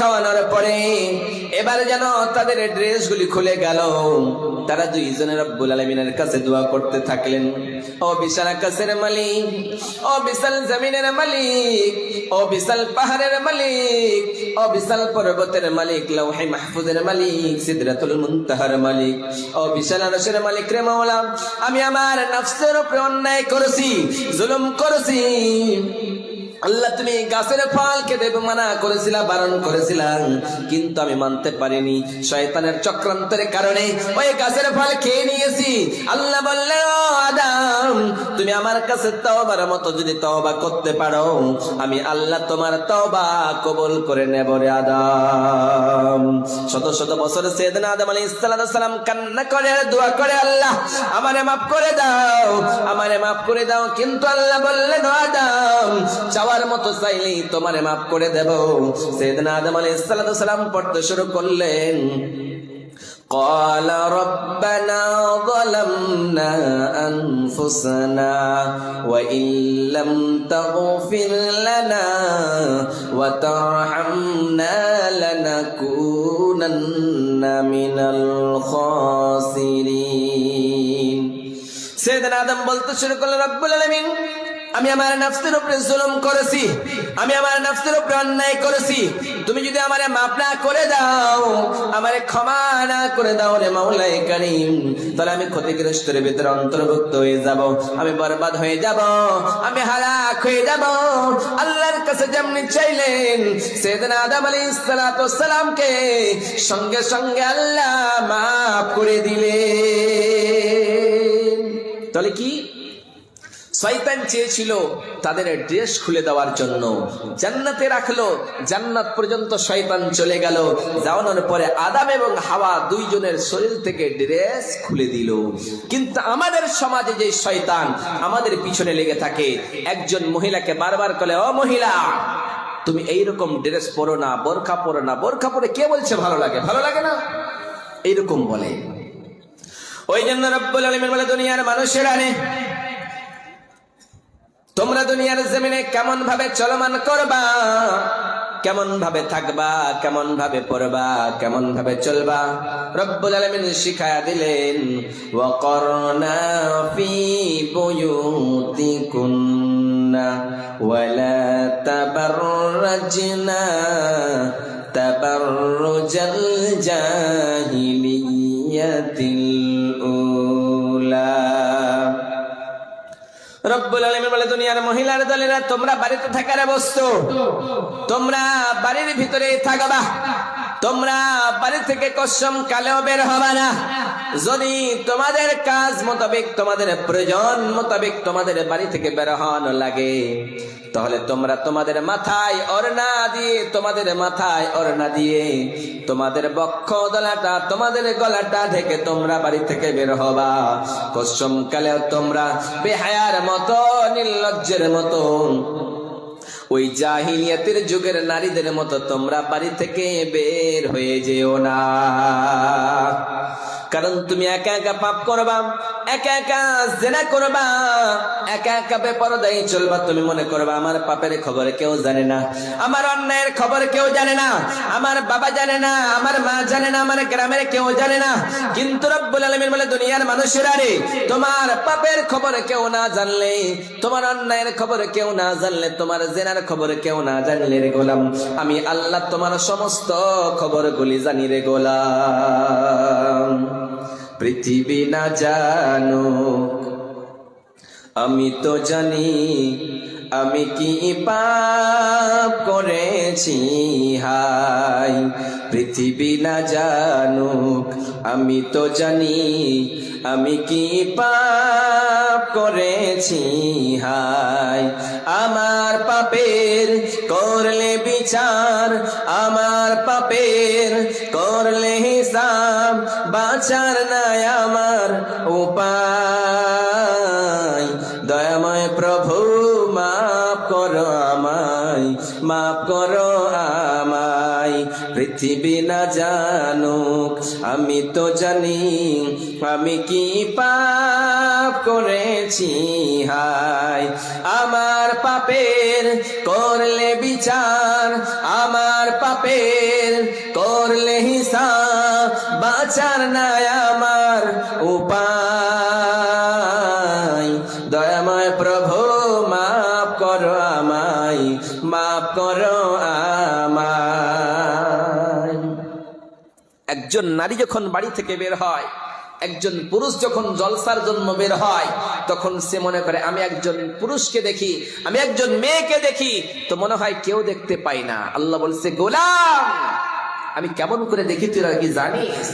খাওয়ানোর পরে এবার যেন তাদের ড্রেসগুলি খুলে গেল। তারা দুইজনের রব্বুল আলমিনের কাছে দোয়া করতে থাকলেন। ও বিশাল আকাশের মালিক, ও বিশাল জমিনের মালিক, ও বিশাল পাহাড়ের মালিক, ও বিশাল পর্বতের মালিক, লৌহে মাহফুজের মালিক, সিদরাতুল মুনতাহার মালিক। ও বিশাল আরশের মালিক রে মাওলা, আমি আমার নফসের উপরে অন্যায় করেছি, জুলুম করেছি। আল্লাহ তুমি গাছের ফল খেতে মানা করেছিলা, বারণ করেছিলাম কিন্তু আমি মানতে পারিনি। শয়তানের চক্রান্তের কারণে ওই গাছের ফল খেয়ে নিয়েছি। আল্লাহ বললেন, "ও আদম, তুমি আমার কাছে তওবার মতো যদি তওবা করতে পারো, আমি আল্লাহ তোমার তওবা কবুল করে নেব রে আদম। শত শত বছর সেদিন আদম আলাইহিস সালাম কান্না করে, দোয়া করে, আল্লাহ, আমারে মাফ করে দাও, আমারে মাফ করে দাও। কিন্তু আল্লাহ বললেন, "ও আদম চাওয়ার মতো চাইলেই তোমারে মাফ করে দেব সেদিন আদম আলাইহিস সালাম পড়তে শুরু করলেন قال ربنا ظلمنا أنفسنا وإن لم تغفر لنا وترحمنا لنكونن من الخاسرين সেদিন আদম বলতে শুরু করলো রব্বুল আলামিন আমি আমার নাফসের উপরে জুলুম করেছি। আমি আমার নাফসের উপরে অন্যায় করেছি। তুমি যদি আমারে মাফ না করে দাও, আমারে ক্ষমা না করে দাও রে মাওলাই কারীম, তাহলে আমি ক্ষতিগ্রস্তের ভিতরে অন্তর্ভুক্ত হয়ে যাব। আমি বরবাদ হয়ে যাব, আমি হালাক হয়ে যাব। আল্লাহর কাছে যেমনি চাইলেন, সেদিন আদম সালাতু সালামকে সঙ্গে সঙ্গে আল্লাহ মাফ করে দিলেন। তাহলে কি? শয়তান চেয়েছিল তাদের ড্রেস খুলে দেওয়ার জন্য। জান্নাতে রাখল। জান্নাত পর্যন্ত শয়তান চলে গেল। যাওয়ানোর পরে আদাম এবং হাওয়া দুইজনের শরীর থেকে ড্রেস খুলে দিল। কিন্তু আমাদের সমাজে যে শয়তান আমাদের পিছনে লেগে থাকে। একজন মহিলাকে বারবার করে ও মহিলা, তুমি এইরকম ড্রেস পরো না, বোরখা পরো না। বোরখা পরে কে বলছে, ভালো লাগে ভালো লাগে না? এইরকম বলে। ওই জন্য রব্বুল আলমিন বলে, দুনিয়ার মানুষের আনে তোমরা দুনিয়ার জমিনে কেমন ভাবে চলমান করবা? কেমন ভাবে থাকবা? কেমন ভাবে পড়বা? কেমন ভাবে চলবা? রব্বুল আলামিন শিখায়া দিলেন ওয়াকরনা ফি বুয়ুতিকুন্না ওয়ালা তাবাররাজনা তাবাররুজাল জাহিলিয়াতিল রব্বুল আলমী বলে, দুনিয়ার মহিলার দলেরা তোমরা বাড়িতে থাকার বস্তু। তোমরা বাড়ির ভিতরে থাকবা। তোমরা বাড়ি থেকে কসম কালেও বের হবে না। যদি তোমাদের কাজ মোতাবেক তোমাদের প্রয়োজন মোতাবেক তোমাদের বাড়ি থেকে বের হওয়ানো লাগে, তাহলে তোমরা তোমাদের মাথায় অরনা দিয়ে, তোমাদের মাথায় অরনা দিয়ে তোমাদের বক্ষ দলাটা, তোমাদের গলাটা ঢেকে তোমরা বাড়ি থেকে বের হবা। কসম কালেও তোমরা বেহায়ার মতো, নির্লজ্জের মতো, ওই জাহিলিয়াতের যুগের নারীদের মতো তোমরা বাড়ি থেকে বের হয়ে যেও না। কারণ তুমি একা একা পাপ করবা, একা একা জেনা করবা, একা একা বেপরদাই চলবা তুমি মনে করবা, আমার পাপের খবর কেউ জানে না, আমার অন্যায়ের খবর কেউ জানে না, আমার বাবা জানে না, আমার মা জানে না, আমার গ্রামের কেউ জানে না। কিন্তু রব্বুল আলামিন বলে, দুনিয়ার মানুষেরা রে তোমার পাপের খবর কেউ না জানলে, তোমার অন্যায়ের খবর কেউ না জানলে, তোমার জেনার খবর কেউ না জানলে রে গোলাম। আমি আল্লাহ তোমার সমস্ত খবরগুলি জানি রে গোলাম। পৃথিবী না জানো আমি তো জানি আমি কি পাপ করেছি? হাই, পৃথিবী না জানুক, আমি তো জানি। আমি কি পাপ করেছি? হাই, আমার পাপের করলে বিচার, আমার পাপের করলে হিসাব, বাঁচার নাই আমার উপায়। করো আমায়, পৃথিবী না জানুক, আমি তো জানি, আমি কি পাপ করেছি হাই আমার পাপের করলে বিচার, আমার পাপের করলে হিসাব বাঁচার নাই আমার উপায়। দয়াময় প্রভু করো একজন নারী যখন বাড়ি থেকে বের হয়, একজন পুরুষ যখন জলসার জন্য বের হয়, তখন সে মনে করে, আমি একজন পুরুষকে দেখি, আমি একজন মেয়েকে দেখি। তো মনে হয় কেউ দেখতে পাই না। আল্লাহ বলছে, গোলাম, আমি কেমন করে দেখি তুই কি জানিস?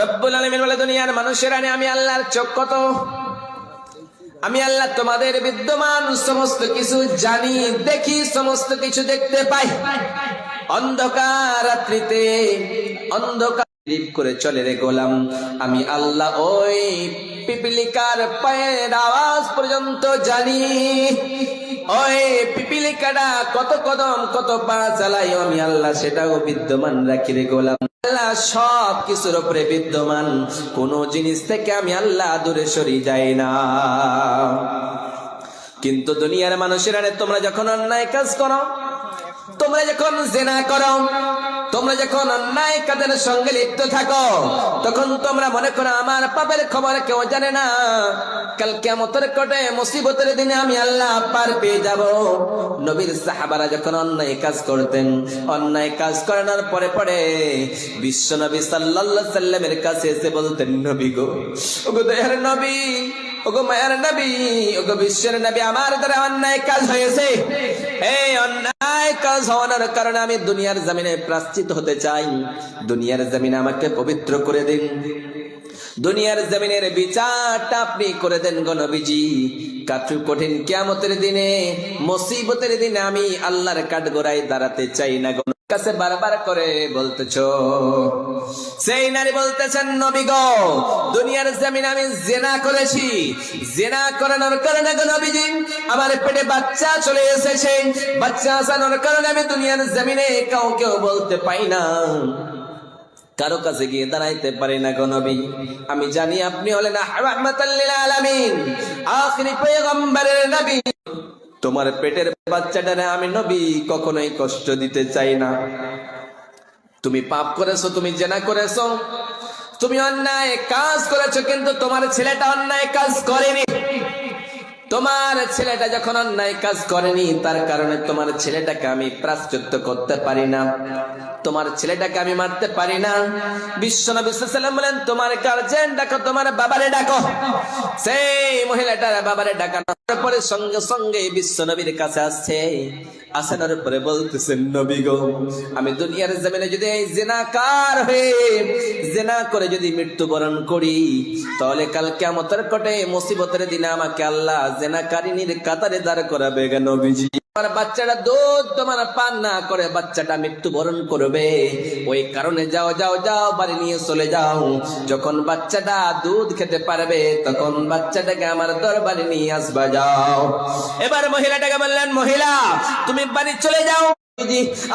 রব্বুল আলমিন বলে, দুনিয়ার মানুষের নে আমি আল্লাহর চোখ কত? আমি আল্লাহ তোমাদের বিদ্যমান সমস্ত কিছু জানি, দেখি, সমস্ত কিছু দেখতে পাই। অন্ধকার রাত্রিতে, অন্ধকার করে চলে রে গোলাম। আমি আল্লাহ ওই পিপিলিকার পায়ের আওয়াজ পর্যন্ত জানি। ওই পিপিলিকাটা কত কদম, কত পা চালাই আমি আল্লাহ, সেটাও বিদ্যমান রাখি রে গোলাম। সব কিছুর উপরে বিদ্যমান। কোন জিনিস থেকে আমি আল্লাহ দূরে সরি যাই না। কিন্তু দুনিয়ার মানুষের তোমরা যখন অন্যায় কাজ করো, তোমরা যখন জেনা করো তোমরা যখন অন্যায় কাজের সঙ্গে লিপ্ত থাকো, তখন তোমরা মনে করো আমার পাপের খবর কেউ জানে না। কাল কেমতের কটে মুসিবতের দিনে আমি আল্লাহ পার পেয়ে যাব। নবীর সাহাবারা যখন অন্যায় কাজ করতেন, অন্যায় কাজ করানোর পরে পরে বিশ্ব নবী সাল্লাল্লাহু সাল্লামের কাছে এসে বলতেন, নবী গো, ওগো দয়ার নবী, ওগো মায়ার নবী, ওগো বিশ্বের নবী, আমার দ্বারা অন্যায় কাজ হয়েছে। এই অন্যায় কাজ হওয়ার কারণে আমি দুনিয়ার জমিনে প্রাশ্চিত হতে চাই। দুনিয়ার জমিনে আমাকে পবিত্র করে দিন। দুনিয়ার জমিনের বিচারটা আপনি করে দেন গণবিজি কাঠু কঠিন কেমতের দিনে, মুসিবতের দিনে আমি আল্লাহর কাঠগোড়ায় দাঁড়াতে চাই না গণ কাছে বারবার করে বলতেছ। সেই নারী বলতেছেন, নবী গো, দুনিয়ার জমিন আমি জেনা করেছি। জেনা করানোর কারণে গো নবীজি, আমার পেটে বাচ্চা চলে এসেছে। বাচ্চা আসানোর কারণে আমি দুনিয়ার জমিনে কাউকেও বলতে পাই না। কারও কাছে গিয়ে দাঁড়াইতে পারি না গো নবী। আমি জানি আপনি হলেন রাহমাতাল্লিল আলামিন। আখিরি পয়গম্বরের নবী। তোমার পেটের বাচ্চাটারে আমি নবী, কখনোই কষ্ট দিতে চাই না। তুমি পাপ করেছ, তুমি জেনা করেছ। তুমি অন্যায় কাজ করেছ, কিন্তু তোমার ছেলেটা অন্যায় কাজ করেনি। তোমার ছেলেটা যখন অন্যায় কাজ করেনি, তার কারণে তোমার ছেলেটাকে আমি প্রাশ্চিত্য করতে পারি না। তোমার ছেলেটাকে আমি মারতে পারি না। বিশ্ব বলেন, তোমার গার্জেন ডাকো, তোমার বাবারে ডাকো। সেই মহিলাটার বাবারে ডাকানোর পরে সঙ্গে সঙ্গে বিশ্ব নবীর কাছে আসছে। আসানোর পরে বলতেছেন নবী গো, আমি দুনিয়ার জমিনে যদি জেনাকার হয়ে, জেনা করে যদি মৃত্যুবরণ করি, তাহলে কাল কেমতের কটে মুসিবতের দিনে আমাকে আল্লাহ জেনাকারিনীর কাতারে দাঁড় করাবে নবীজি। বাচ্চাটা দুধ তোমার পান না করে, বাচ্চাটা মৃত্যুবরণ করবে। ওই কারণে যাও যাও যাও, বাড়ি নিয়ে চলে যাও। যখন বাচ্চাটা দুধ খেতে পারবে, তখন বাচ্চাটাকে আমার দরবারে নিয়ে আসবা যাও। এবার মহিলাটাকে বললেন, মহিলা, তুমি বাড়ি চলে যাও।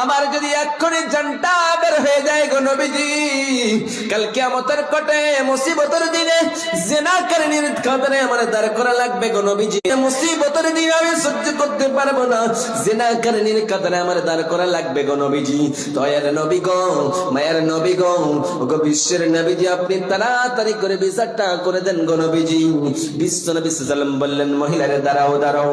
আমার যদি এক্ষুনি জানটা বের হয়ে যায় গো নবীজি কালকে আমাদের কটে, মুসিবতের দিনে জেনা কারণের কাতারে আমার দাঁড় করা লাগবে গো নবীজি। মুসিবতের দিনে আমি সহ্য করতে পারব না, জেনা কারণের কাতারে আমার দাঁড় করা লাগবে গো নবীজি। দয়ার নবী গো, মায়ের নবী গো, ওগো বিশ্বের নবীজি, আপনি তাড়াতাড়ি করে বিচারটা করে দেন গো নবীজি। বিশ্ব নবী সাল্লাম বললেন, মহিলারে দাঁড়াও দাঁড়াও।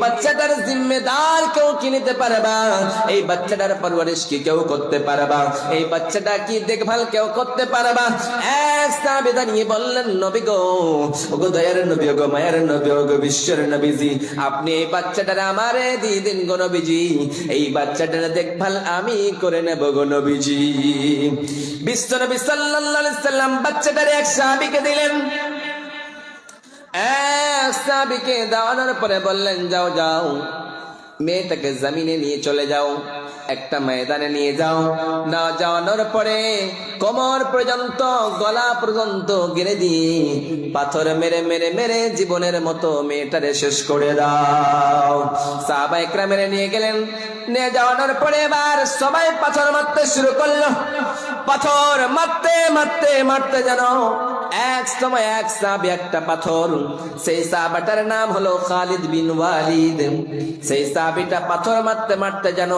বাচ্চাটা আপনি এই বাচ্চাটার আমারে দিয়ে দিন গো নবীজি। এই বাচ্চাটার দেখভাল আমি করে নেব গো নবীজি। বিশ্ব নবী সাল্লাল্লাহু আলাইহি সাল্লাম বাচ্চাটার এক সাহাবীকে দিলেন এক সাহাবীকে দাওয়ানোর পরে বললেন, যাও যাও। মেয়েটাকে জমিনে নিয়ে চলে যাও, একটা ময়দানে নিয়ে যাও। না যাওয়ানোর পরে কোমর পর্যন্ত, গলা পর্যন্ত গিরে দিয়ে পাথর মেরে মেরে মেরে জীবনের মতো মেয়েটারে শেষ করে দাও। সাহাবা একরা মেরে নিয়ে গেলেন। নিয়ে যাওয়ানোর পরে এবার সবাই পাথর মারতে শুরু করল। পাথর মারতে মারতে মারতে যেন এক সময় এক সাহাবি একটা পাথর, সেই সাহাবাটার নাম হলো খালিদ বিন ওয়ালিদ। সেই সাহাবিটা পাথর মারতে মারতে যেন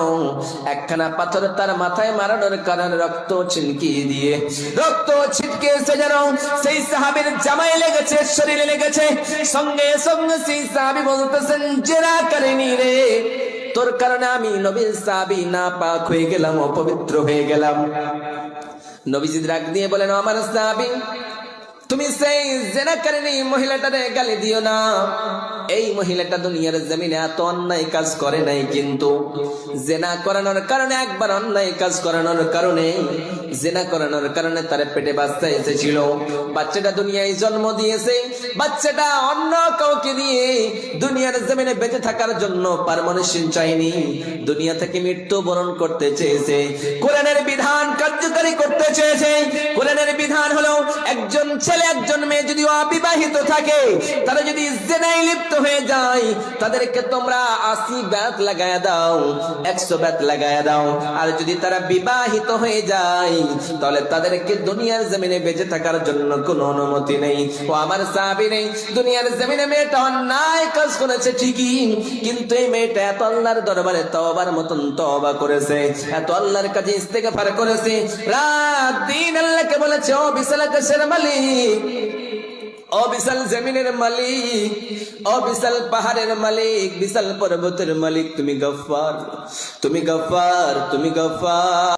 একখানা পাথর তার মাথায় মারানোর কারণে রক্ত ছিনকিয়ে দিয়ে, রক্ত ছিটকে এসে যেন সেই সাহাবির জামাই লেগেছে, শরীরে লেগেছে। সঙ্গে সঙ্গে সেই সাহাবি বলতেছেন, জেরা করেনি রে, তোর কারণে আমি নবীর সাহাবি না পাক হয়ে গেলাম, অপবিত্র হয়ে গেলাম। নবীজি রাগ দিয়ে বলেন, আমার সাহাবি তুমি সেই জেনাকারিনী মহিলাটারে গালি দিও না। এই মহিলাটা দুনিয়ার জমিনে এত অন্যায় কাজ করে নাই কিন্তু জেনা করানোর কারণে, একবার অন্যায় কাজ করানোর কারণে, জেনা করানোর কারণে তার পেটে বাচ্চা এসেছিল। বাচ্চাটা দুনিয়ায় জন্ম দিয়েছে, বাচ্চাটা অন্য কাউকে দিয়ে দুনিয়ার জমিনে বেঁচে থাকার জন্য পারমানেশন চাইনি দুনিয়া থেকে মৃত্যু বরণ করতে চেয়েছে, কোরআনের বিধান কার্যকারী করতে চেয়েছে, কোরআনের ছেলে একজন মেয়ে যদি অবিবাহিত থাকে, তারা যদি জেনাই লিপ্ত হয়ে যায়, তাদেরকে তোমরা আশি ব্যাত লাগায় দাও, একশো ব্যাত লাগায় দাও। আর যদি তারা বিবাহিত হয়ে যায়, তাহলে তাদেরকে দুনিয়ার জমিনে বেঁচে থাকার জন্য কোনো অনুমতি নেই। ও আমার সাহাবি নেই দুনিয়ার জমিনে মেয়েটা অন্যায় কাজ করেছে ঠিকই, কিন্তু এই মেয়েটা এত আল্লাহর দরবারে তবার মতন তবা করেছে, এত আল্লাহর কাছে ইস্তেগফার করেছে। রাত দিন আল্লাহকে বলেছে, ও বিশাল আকাশের মালিক ও বিশাল জমিনের মালিক, ও বিশাল পাহাড়ের মালিক, বিশাল পর্বতের মালিক, তুমি গফার তুমি গফার তুমি গফার।